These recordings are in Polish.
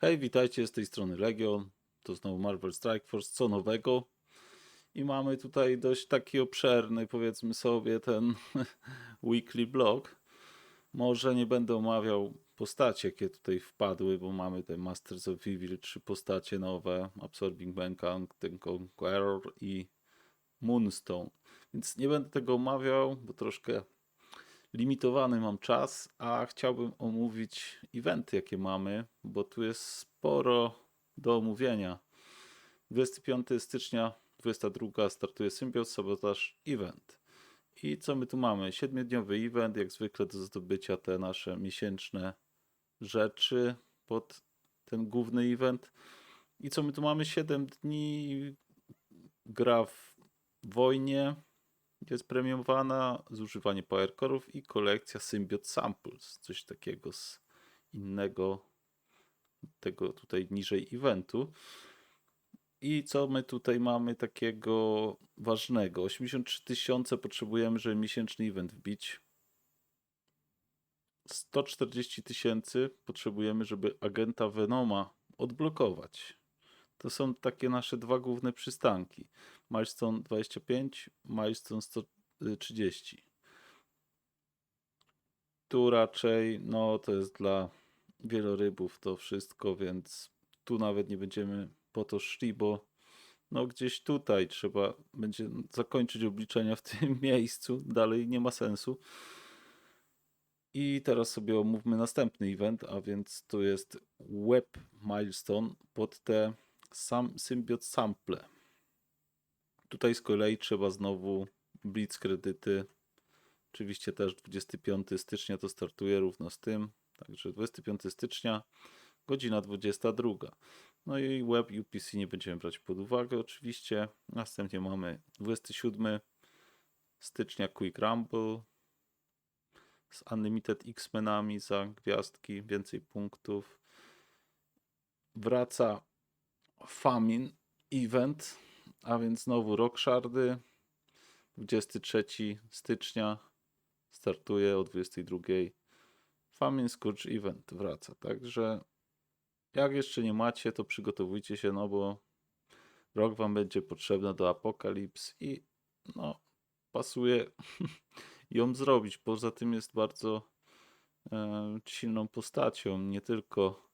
Hej, witajcie z tej strony Legion. To znowu Marvel Strike Force. Co nowego? I mamy tutaj dość taki obszerny, powiedzmy sobie, ten weekly blog. Może nie będę omawiał postacie, jakie tutaj wpadły, bo mamy te Masters of Evil, trzy postacie nowe, Absorbing Mankind, ten Conqueror i Moonstone. Więc nie będę tego omawiał, bo troszkę limitowany mam czas, a chciałbym omówić eventy, jakie mamy, bo tu jest sporo do omówienia. 25 stycznia, 22 startuje Symbiot Sabotage Event. I co my tu mamy? Siedmiodniowy event, jak zwykle do zdobycia te nasze miesięczne rzeczy pod ten główny event. I co my tu mamy? 7 dni gra w wojnie, jest premiowana, zużywanie powercore'ów i kolekcja Symbiot Samples, coś takiego z innego tego tutaj niżej eventu. I co my tutaj mamy takiego ważnego? 83 tysiące potrzebujemy, żeby miesięczny event wbić. 140 tysięcy potrzebujemy, żeby agenta Venoma odblokować. To są takie nasze dwa główne przystanki. Milestone 25, Milestone 130. Tu raczej, no to jest dla wielorybów to wszystko, więc tu nawet nie będziemy po to szli, bo no gdzieś tutaj trzeba będzie zakończyć obliczenia w tym miejscu. Dalej nie ma sensu. I teraz sobie omówmy następny event, a więc to jest Web Milestone pod te sam Symbiot Sample. Tutaj z kolei trzeba znowu blitz kredyty. Oczywiście też 25 stycznia to startuje równo z tym. Także 25 stycznia, godzina 22. No i web UPC nie będziemy brać pod uwagę oczywiście. Następnie mamy 27 stycznia Quick Rumble z Unlimited X-Menami za gwiazdki, więcej punktów. Wraca Famine Event, a więc znowu Rock Shardy. 23 stycznia startuje o 22. Famine Scourge Event wraca. Także jak jeszcze nie macie, to przygotowujcie się, no bo rok wam będzie potrzebny do Apokalips i no pasuje ją zrobić. Poza tym jest bardzo e, silną postacią, nie tylko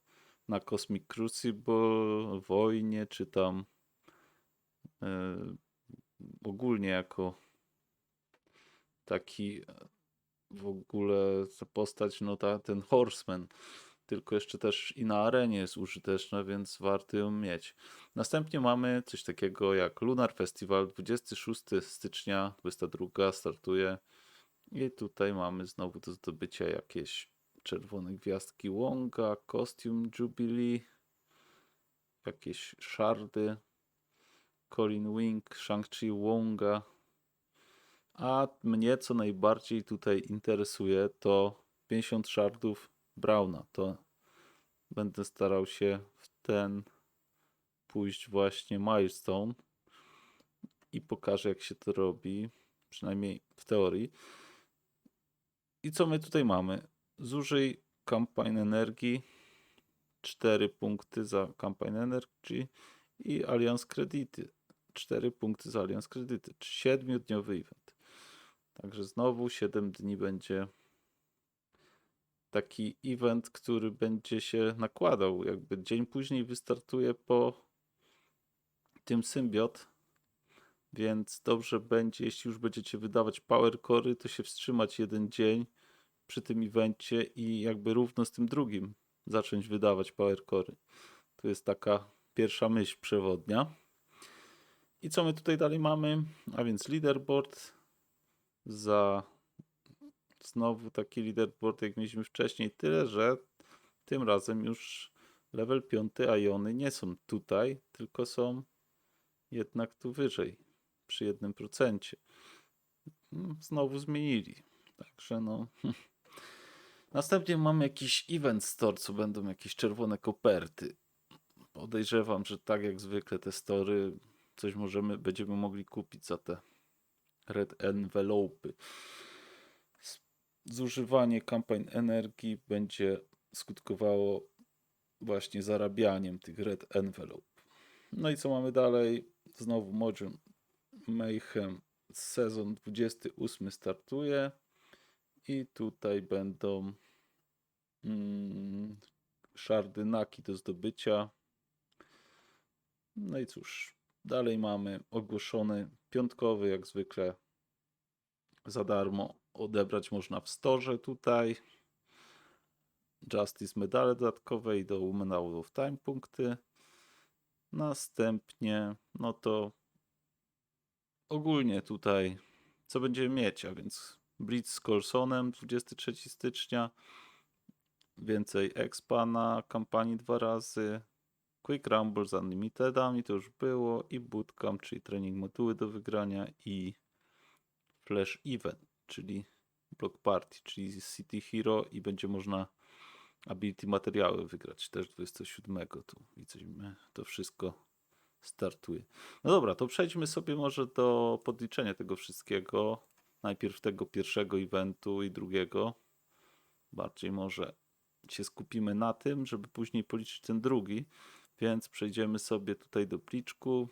na Cosmic Crucible, wojnie, czy tam ogólnie jako taki e, w ogóle ta postać, no ta, ten Horseman, tylko jeszcze też i na arenie jest użyteczna, więc warto ją mieć. Następnie mamy coś takiego jak Lunar Festival, 26 stycznia, 22 startuje. I tutaj mamy znowu do zdobycia jakieś czerwone gwiazdki. Wonga, kostium Jubilee, jakieś szardy, Colin Wing, Shang-Chi Wonga. A mnie co najbardziej tutaj interesuje to 50 shardów Brauna. To będę starał się w ten pójść właśnie milestone i pokażę jak się to robi, przynajmniej w teorii. I co my tutaj mamy? Zużyj kampanię energii, 4 punkty za kampanię energii i Allianz Kredyty. 4 punkty za Allianz Kredyty. 7-dniowy event. Także znowu 7 dni będzie taki event, który będzie się nakładał. Jakby dzień później wystartuje po tym symbiot. Więc dobrze będzie, jeśli już będziecie wydawać power cory, to się wstrzymać jeden dzień przy tym evencie i jakby równo z tym drugim zacząć wydawać power cory. To jest taka pierwsza myśl przewodnia. I co my tutaj dalej mamy? A więc leaderboard za znowu taki leaderboard jak mieliśmy wcześniej, tyle że tym razem już level 5 Iony nie są tutaj, tylko są jednak tu wyżej przy 1%. Mm, Znowu zmienili. Także no. Następnie mamy jakiś event store, co będą jakieś czerwone koperty. Podejrzewam, że tak jak zwykle te story coś możemy, będziemy mogli kupić za te red envelope. Zużywanie kampań energii będzie skutkowało właśnie zarabianiem tych red envelope. No i co mamy dalej? Znowu Modern Mayhem sezon 28 startuje i tutaj będą mm, szardynaki do zdobycia. No i cóż, dalej mamy ogłoszony piątkowy, jak zwykle za darmo odebrać można w storze tutaj. Justice medale dodatkowe i do Women Out of Time punkty. Następnie, no to ogólnie tutaj, co będziemy mieć, a więc Blitz z Colsonem 23 stycznia, więcej expa na kampanii dwa razy, Quick Rumble z Unlimitedami, to już było, i Bootcamp, czyli trening moduły do wygrania i Flash Event, czyli Block Party, czyli City Hero i będzie można ability materiały wygrać też 27. Tu widzimy, to wszystko startuje. No dobra, to przejdźmy sobie może do podliczenia tego wszystkiego. Najpierw tego pierwszego eventu i drugiego. Bardziej może się skupimy na tym, żeby później policzyć ten drugi. Więc przejdziemy sobie tutaj do pliczku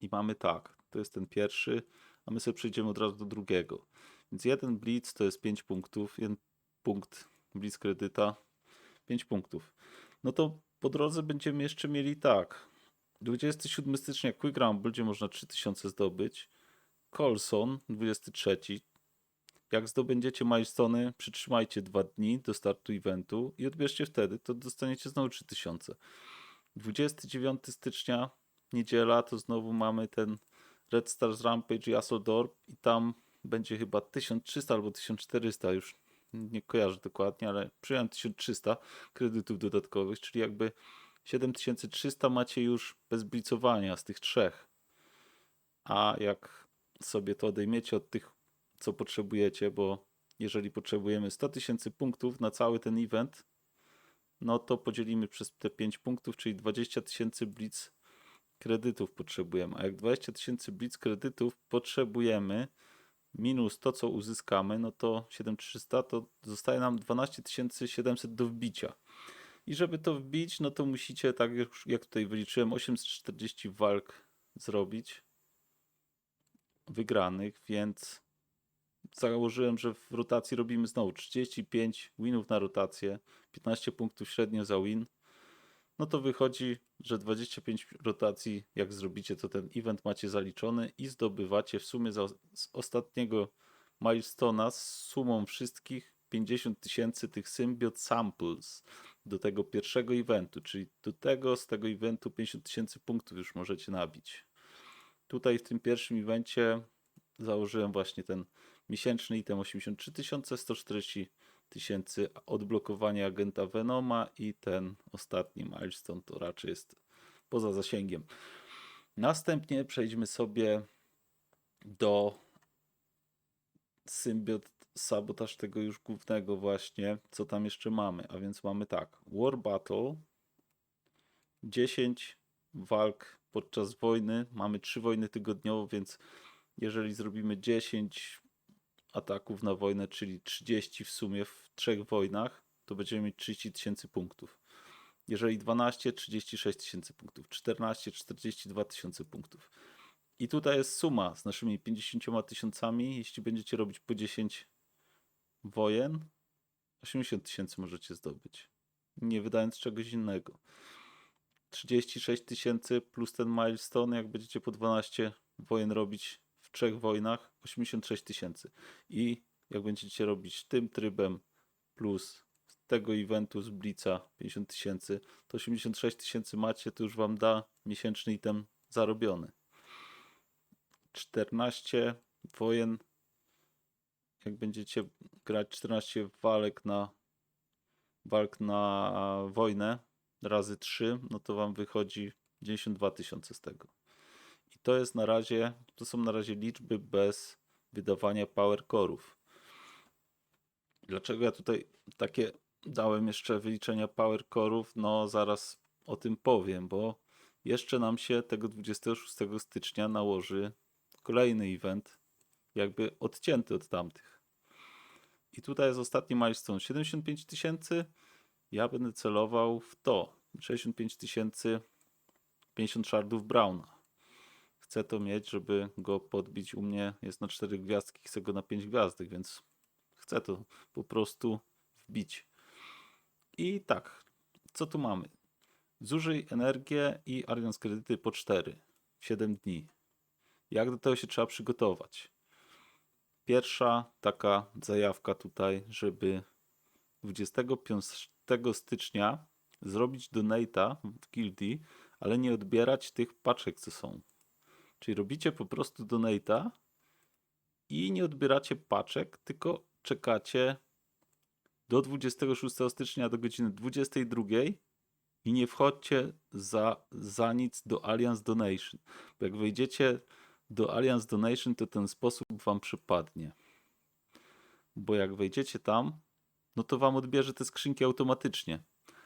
i mamy tak, to jest ten pierwszy, a my sobie przejdziemy od razu do drugiego. Więc jeden blitz to jest 5 punktów, jeden punkt blitz kredyta, 5 punktów. No to po drodze będziemy jeszcze mieli tak, 27 stycznia Quick Rumble, gdzie można 3000 zdobyć. Colson 23. Jak zdobędziecie milestony, przytrzymajcie dwa dni do startu eventu i odbierzcie wtedy, to dostaniecie znowu 3000. 29 stycznia, niedziela, to znowu mamy ten Red Stars Rampage i Asodor i tam będzie chyba 1300 albo 1400, już nie kojarzę dokładnie, ale przyjąłem 1300 kredytów dodatkowych, czyli jakby 7300 macie już bez blicowania z tych trzech. A jak sobie to odejmiecie od tych, co potrzebujecie, bo jeżeli potrzebujemy 100 tysięcy punktów na cały ten event, no to podzielimy przez te 5 punktów, czyli 20 tysięcy blitz kredytów potrzebujemy. A jak 20 tysięcy blitz kredytów potrzebujemy, minus to, co uzyskamy, no to 7300, to zostaje nam 12 700 do wbicia. I żeby to wbić, no to musicie, tak jak tutaj wyliczyłem, 840 walk zrobić wygranych, więc założyłem, że w rotacji robimy znowu 35 winów na rotację, 15 punktów średnio za win. No to wychodzi, że 25 rotacji, jak zrobicie, to ten event macie zaliczony i zdobywacie w sumie za, z ostatniego milestona z sumą wszystkich 50 tysięcy tych symbiot samples do tego pierwszego eventu, czyli do tego z tego eventu 50 tysięcy punktów już możecie nabić. Tutaj w tym pierwszym evencie założyłem właśnie ten miesięczny item 83 tysiące, 140 tysięcy odblokowania agenta Venoma i ten ostatni milestone to raczej jest poza zasięgiem. Następnie przejdźmy sobie do symbiot sabotaż tego już głównego właśnie, co tam jeszcze mamy. A więc mamy tak, War Battle, 10 walk podczas wojny, mamy 3 wojny tygodniowo, więc jeżeli zrobimy 10 ataków na wojnę, czyli 30 w sumie w trzech wojnach, to będziemy mieć 30 tysięcy punktów. Jeżeli 12, 36 tysięcy punktów, 14, 42 tysiące punktów. I tutaj jest suma z naszymi 50 tysiącami. Jeśli będziecie robić po 10 wojen, 80 tysięcy możecie zdobyć, nie wydając czegoś innego. 36 tysięcy plus ten milestone, jak będziecie po 12 wojen robić w trzech wojnach, 86 tysięcy. I jak będziecie robić tym trybem plus z tego eventu z Blica 50 tysięcy, to 86 tysięcy macie, to już wam da miesięczny item zarobiony. 14 wojen jak będziecie grać 14 walk na walk na wojnę razy 3, no to wam wychodzi 92 tysiące z tego. I to jest na razie, to są na razie liczby bez wydawania power core'ów. Dlaczego ja tutaj takie dałem jeszcze wyliczenia power core'ów? No zaraz o tym powiem, bo jeszcze nam się tego 26 stycznia nałoży kolejny event, jakby odcięty od tamtych. I tutaj jest ostatni milestone 75 tysięcy. Ja będę celował w to. 65 tysięcy 50 shardów Browna. Chcę to mieć, żeby go podbić. U mnie jest na 4 gwiazdki, chcę go na 5 gwiazdek, więc chcę to po prostu wbić. I tak, co tu mamy? Zużyj energię i Allianz kredyty po 4 w 7 dni. Jak do tego się trzeba przygotować? Pierwsza taka zajawka tutaj, żeby 25 stycznia zrobić donata w gildii, ale nie odbierać tych paczek, co są. Czyli robicie po prostu donata i nie odbieracie paczek, tylko czekacie do 26 stycznia do godziny 22 i nie wchodźcie za, za nic do Alliance Donation. Bo jak wejdziecie do Alliance Donation, to ten sposób wam przypadnie. Bo jak wejdziecie tam, no to wam odbierze te skrzynki automatycznie.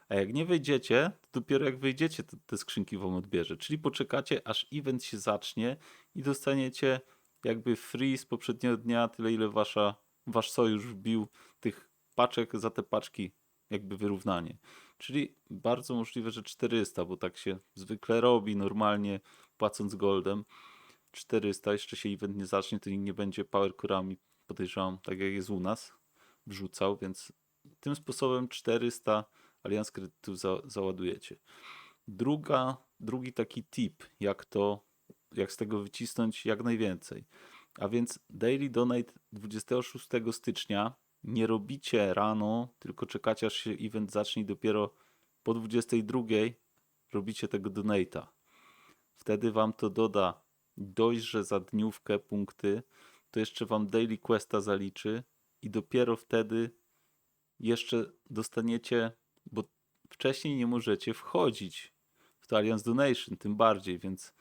A jak nie wejdziecie, to dopiero jak wejdziecie, to te skrzynki wam odbierze. Czyli poczekacie, aż event się zacznie i dostaniecie jakby free z poprzedniego dnia tyle, ile wasza, wasz sojusz wbił tych paczek za te paczki, jakby wyrównanie. Czyli bardzo możliwe, że 400, bo tak się zwykle robi normalnie, płacąc goldem. 400, jeszcze się event nie zacznie, to nikt nie będzie power core'ami, podejrzewam, tak jak jest u nas, wrzucał, więc tym sposobem 400 alians kredytów za, załadujecie. Druga, drugi taki tip, jak to, jak z tego wycisnąć jak najwięcej. A więc daily donate 26 stycznia nie robicie rano, tylko czekacie aż się event zacznie dopiero po 22 robicie tego donate'a. Wtedy wam to doda dość, że za dniówkę punkty, to jeszcze wam daily questa zaliczy i dopiero wtedy jeszcze dostaniecie, bo wcześniej nie możecie wchodzić w to Alliance Donation, tym bardziej, więc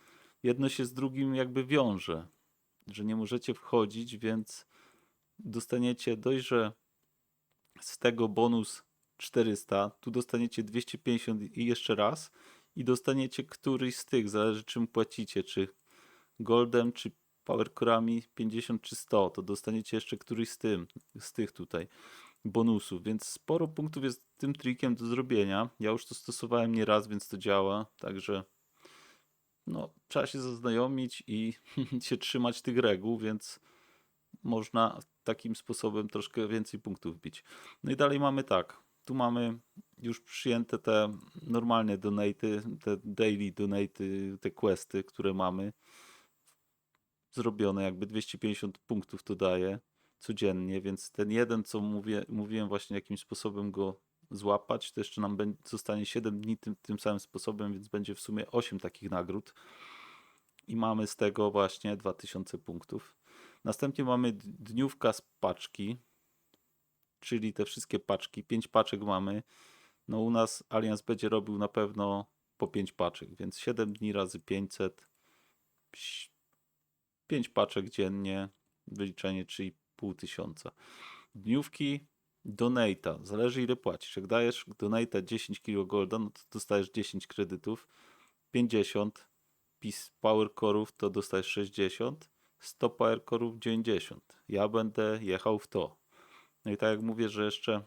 jedno się z drugim jakby wiąże, że nie możecie wchodzić, więc dostaniecie dość, że z tego bonus 400, tu dostaniecie 250 i jeszcze raz i dostaniecie któryś z tych, zależy czym płacicie, czy goldem, czy powercore'ami 50 czy 100, to dostaniecie jeszcze któryś z tym, z tych tutaj bonusów, więc sporo punktów jest tym trikiem do zrobienia. Ja już to stosowałem nie raz, więc to działa, także no, trzeba się zaznajomić i się trzymać tych reguł, więc można takim sposobem troszkę więcej punktów bić. No i dalej mamy tak, tu mamy już przyjęte te normalne donaty, te daily donaty, te questy, które mamy zrobione, jakby 250 punktów to daje codziennie, więc ten jeden, co mówię, mówiłem właśnie jakimś sposobem go złapać, to jeszcze nam zostanie 7 dni tym, tym samym sposobem, więc będzie w sumie 8 takich nagród i mamy z tego właśnie 2000 punktów. Następnie mamy dniówka z paczki, czyli te wszystkie paczki, 5 paczek mamy. No u nas Allianz będzie robił na pewno po 5 paczek, więc 7 dni razy 500, 5 paczek dziennie, wyliczenie 3,5 tysiąca. Dniówki donata, zależy ile płacisz. Jak dajesz donata 10 kg golda, no to dostajesz 10 kredytów, 50 pis power core'ów to dostajesz 60, 100 power core'ów 90. Ja będę jechał w to. No i tak jak mówię, że jeszcze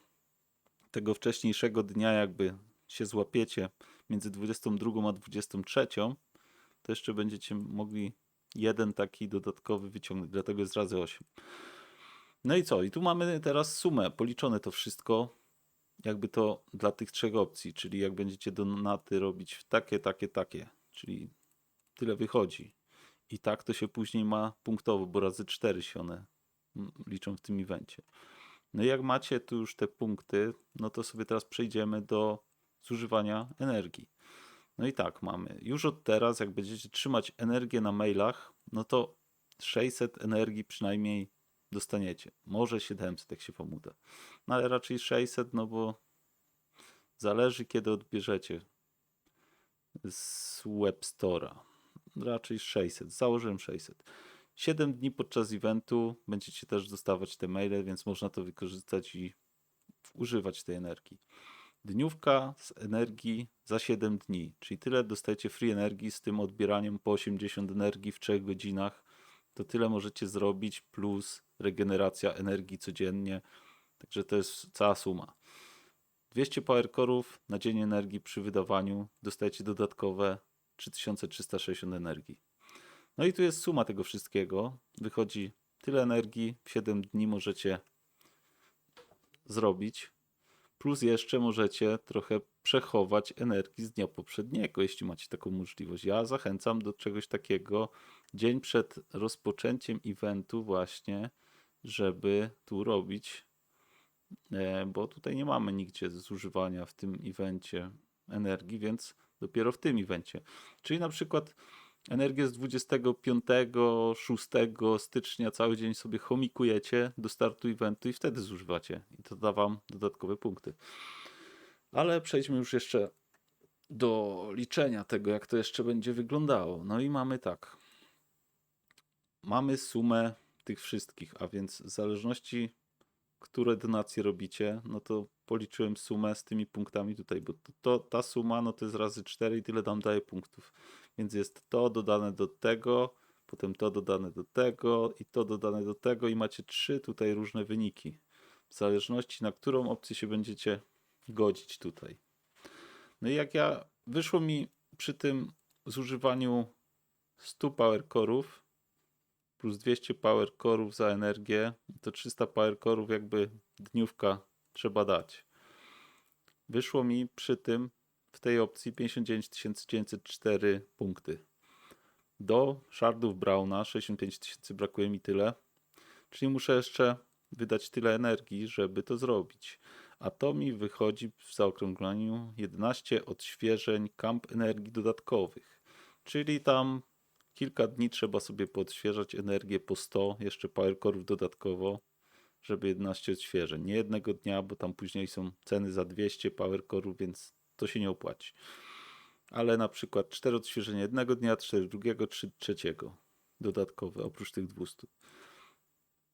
tego wcześniejszego dnia jakby się złapiecie między 22 a 23, to jeszcze będziecie mogli jeden taki dodatkowy wyciągnąć, dlatego jest razy 8. No i co? I tu mamy teraz sumę, policzone to wszystko, jakby to dla tych trzech opcji, czyli jak będziecie donaty robić takie, takie, takie, czyli tyle wychodzi. I tak to się później ma punktowo, bo razy 4 się one mm, liczą w tym evencie. No i jak macie tu już te punkty, no to sobie teraz przejdziemy do zużywania energii. No i tak mamy. Już od teraz, jak będziecie trzymać energię na mailach, no to 600 energii przynajmniej dostaniecie. Może 700, jak się wam uda. No ale raczej 600, no bo zależy kiedy odbierzecie z Webstora. Raczej 600. Założyłem 600. 7 dni podczas eventu będziecie też dostawać te maile, więc można to wykorzystać i używać tej energii. Dniówka z energii za 7 dni, czyli tyle dostajecie free energii z tym odbieraniem po 80 energii w 3 godzinach. To tyle możecie zrobić plus regeneracja energii codziennie. Także to jest cała suma. 200 power core'ów na dzień energii przy wydawaniu dostajecie dodatkowe 3360 energii. No i tu jest suma tego wszystkiego. Wychodzi tyle energii w 7 dni możecie zrobić. Plus jeszcze możecie trochę przechować energii z dnia poprzedniego, jeśli macie taką możliwość. Ja zachęcam do czegoś takiego dzień przed rozpoczęciem eventu właśnie, żeby tu robić, e, bo tutaj nie mamy nigdzie zużywania w tym evencie energii, więc dopiero w tym evencie. Czyli na przykład energię z 25-6 stycznia cały dzień sobie chomikujecie do startu eventu i wtedy zużywacie. I to da wam dodatkowe punkty. Ale przejdźmy już jeszcze do liczenia tego, jak to jeszcze będzie wyglądało. No i mamy tak. Mamy sumę tych wszystkich, a więc w zależności, które donacje robicie, no to policzyłem sumę z tymi punktami tutaj, bo to, to, ta suma no to jest razy 4 i tyle nam daje punktów. Więc jest to dodane do tego, potem to dodane do tego i to dodane do tego i macie trzy tutaj różne wyniki. W zależności na którą opcję się będziecie godzić tutaj. No i jak ja wyszło mi przy tym zużywaniu 100 power core'ów plus 200 power core'ów za energię, to 300 power core'ów jakby dniówka trzeba dać. Wyszło mi przy tym w tej opcji 59 904 punkty. Do shardów Brauna 65 tysięcy brakuje mi tyle, czyli muszę jeszcze wydać tyle energii, żeby to zrobić. A to mi wychodzi w zaokrągleniu 11 odświeżeń kamp energii dodatkowych. Czyli tam kilka dni trzeba sobie podświeżać energię po 100, jeszcze powercore'ów dodatkowo, żeby 11 odświeżeń. Nie jednego dnia, bo tam później są ceny za 200 powercore'ów, więc to się nie opłaci. Ale na przykład 4 odświeżenia jednego dnia, 4 drugiego, 3 trzeciego dodatkowe, oprócz tych 200.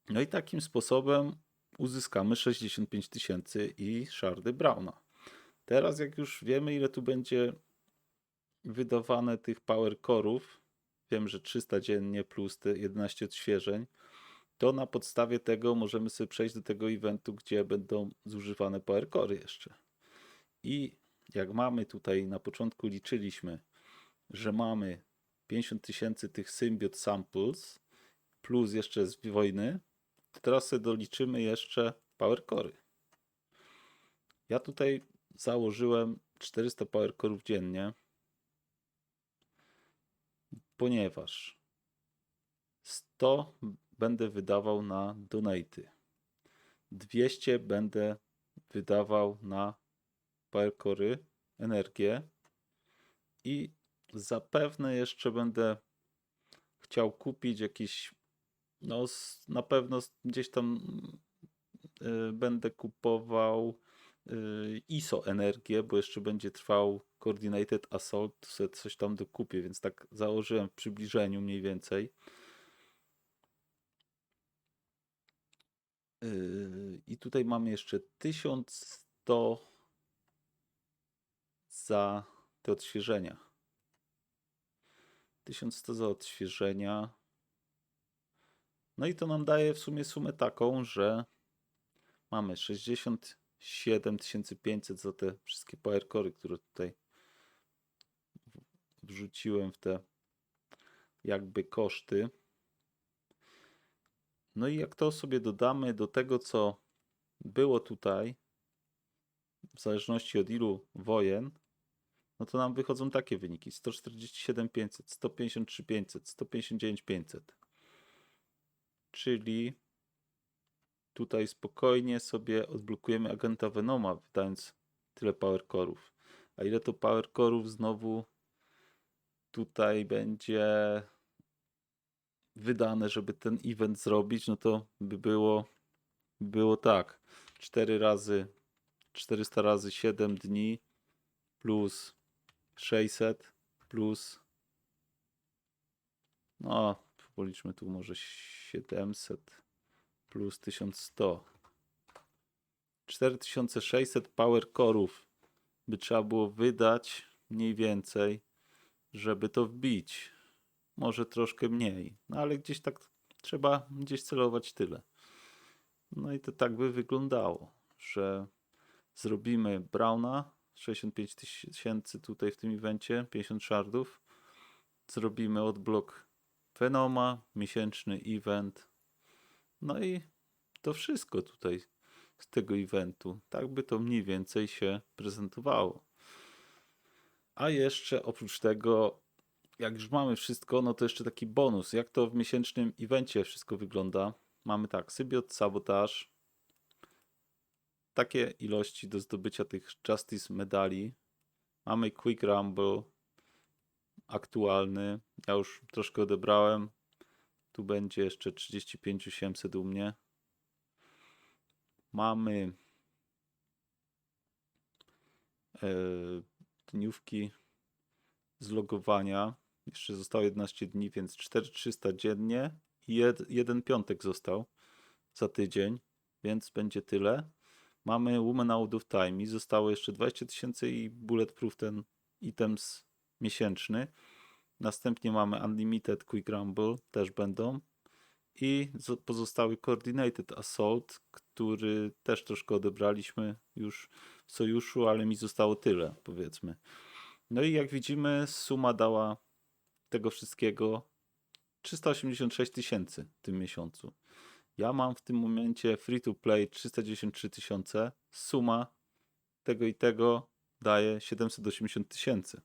No i takim sposobem uzyskamy 65 tysięcy i szardy Brauna. Teraz jak już wiemy ile tu będzie wydawane tych power core'ów, wiem, że 300 dziennie plus te 11 odświeżeń, to na podstawie tego możemy sobie przejść do tego eventu, gdzie będą zużywane power core'y jeszcze. I jak mamy tutaj na początku liczyliśmy, że mamy 50 tysięcy tych symbiot samples plus jeszcze z wojny, to teraz sobie doliczymy jeszcze power core'y. Ja tutaj założyłem 400 power core'ów dziennie, ponieważ 100 będę wydawał na donaty. 200 będę wydawał na powercore'y, energię i zapewne jeszcze będę chciał kupić jakiś no na pewno gdzieś tam y, będę kupował y, ISO energię, bo jeszcze będzie trwał Coordinated Assault, coś tam dokupię, więc tak założyłem w przybliżeniu mniej więcej. Yy, I tutaj mamy jeszcze 1100 za te odświeżenia. 1100 za odświeżenia. No i to nam daje w sumie sumę taką, że mamy 67 500 za te wszystkie powercory, które tutaj wrzuciłem w te jakby koszty. No i jak to sobie dodamy do tego, co było tutaj, w zależności od ilu wojen, no to nam wychodzą takie wyniki: 147 500, 153 500, 159 500. Czyli tutaj spokojnie sobie odblokujemy agenta Venoma, wydając tyle power core'ów. A ile to power core'ów znowu tutaj będzie wydane, żeby ten event zrobić, no to by było, było tak. 4 razy 400 razy 7 dni plus 600 plus no policzmy tu może 700 plus 1100 4600 power core'ów by trzeba było wydać mniej więcej żeby to wbić. Może troszkę mniej no ale gdzieś tak trzeba gdzieś celować tyle. No i to tak by wyglądało że Zrobimy Browna, 65 tysięcy tutaj w tym evencie, 50 shardów. Zrobimy odblok Venoma, miesięczny event. No i to wszystko tutaj z tego eventu. Tak by to mniej więcej się prezentowało. A jeszcze oprócz tego, jak już mamy wszystko, no to jeszcze taki bonus. Jak to w miesięcznym evencie wszystko wygląda? Mamy tak, Sybiot, Sabotage, takie ilości do zdobycia tych Justice medali. Mamy Quick Rumble aktualny. Ja już troszkę odebrałem. Tu będzie jeszcze 35 800 u mnie. Mamy e, dniówki z logowania. Jeszcze zostało 11 dni, więc 4300 dziennie i jed, jeden piątek został za tydzień, więc będzie tyle. Mamy Woman Out of Time i zostało jeszcze 20 tysięcy i Bulletproof ten items miesięczny. Następnie mamy Unlimited Quick Rumble, też będą. I zo- pozostały Coordinated Assault, który też troszkę odebraliśmy już w sojuszu, ale mi zostało tyle, powiedzmy. No i jak widzimy, suma dała tego wszystkiego 386 tysięcy w tym miesiącu. Ja mam w tym momencie free to play 393 tysiące. Suma tego i tego daje 780 tysięcy.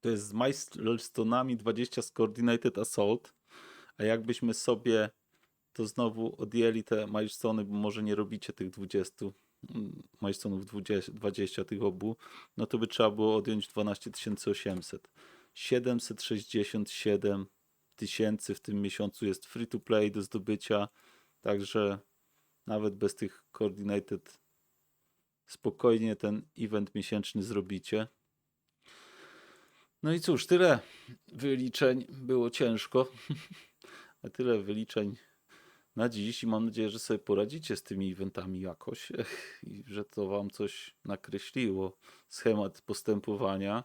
To jest z milestone'ami 20 z Coordinated Assault. A jakbyśmy sobie to znowu odjęli te milestony, bo może nie robicie tych 20 mm, milestone'ów 20, 20 tych obu, no to by trzeba było odjąć 12 800. 767 tysięcy w tym miesiącu jest free to play do zdobycia, także nawet bez tych coordinated spokojnie ten event miesięczny zrobicie. No i cóż, tyle wyliczeń było ciężko, a tyle wyliczeń na dziś i mam nadzieję, że sobie poradzicie z tymi eventami jakoś Ech, i że to wam coś nakreśliło, schemat postępowania.